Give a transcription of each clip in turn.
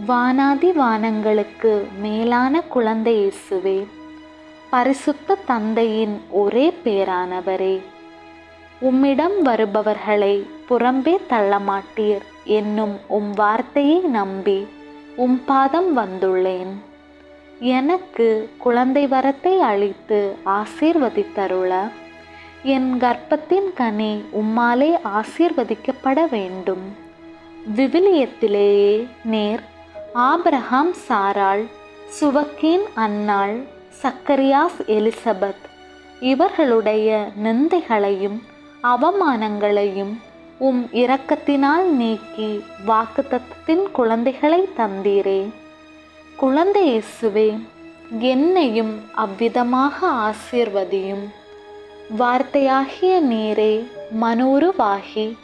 வானாதி வானங்களுக்கு மேலான குழந்தை இயேசுவே பரிசுத்த தந்தையின் ஒரே பேரானவரே உம்மிடம் வருபவர்களை புறம்பே தள்ளமாட்டீர் என்னும் உம் வார்த்தையை நம்பி உம் பாதம் வந்துள்ளேன். எனக்கு குழந்தை வரத்தை அளித்து ஆசீர்வதித்தருள என் கர்ப்பத்தின் கனி உம்மாலே ஆசீர்வதிக்கப்பட வேண்டும். விவிலியத்திலேயே நேர் ஆபிரகாம் சாராள் சுவக்கீன் அன்னாள் சக்கரியாஸ் எலிசபெத். இவர்களுடைய நிந்தைகளையும் அவமானங்களையும் உம் இரக்கத்தினால் நீக்கி வாக்குத்தத்தத்தின் குழந்தைகளை தந்தீரே. குழந்தை இயேசுவே என்னையும் அவ்விதமாக ஆசீர்வதியும். வார்த்தையாகிய நீரே மனோருவாகி.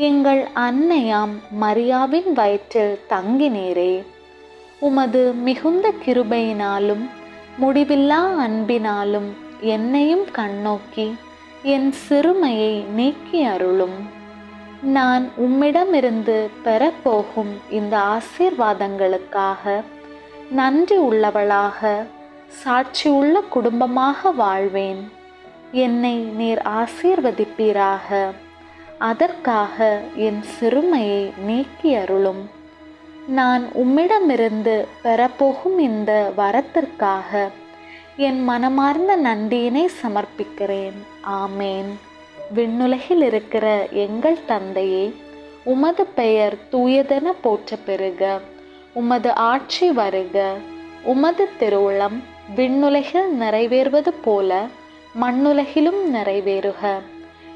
எங்கள் அன்னையாம் மரியாவின் வயிற்றில் தங்கினீரே. உமது மிகுந்த கிருபையினாலும் முடிவில்லா அன்பினாலும் என்னையும் கண்ணோக்கி என் சிறுமையை நீக்கி அருளும். நான் உம்மிடமிருந்து பெறப்போகும் இந்த ஆசீர்வாதங்களுக்காக நன்றி உள்ளவளாக சாட்சியுள்ள குடும்பமாக வாழ்வேன். என்னை நீர் ஆசீர்வதிப்பீராக. அதற்காக என் சிறுமையை நீக்கி அருளும். நான் உம்மிடமிருந்து பெறப்போகும் இந்த வரத்திற்காக என் மனமார்ந்த நன்றியினை சமர்ப்பிக்கிறேன். ஆமேன். விண்ணுலகில் இருக்கிற எங்கள் தந்தையே உமது பெயர் தூயதென போற்ற பெறுக. உமது ஆட்சி வருக. உமது திருவுளம் விண்ணுலகில் நிறைவேறுவது போல மண்ணுலகிலும் நிறைவேறுக.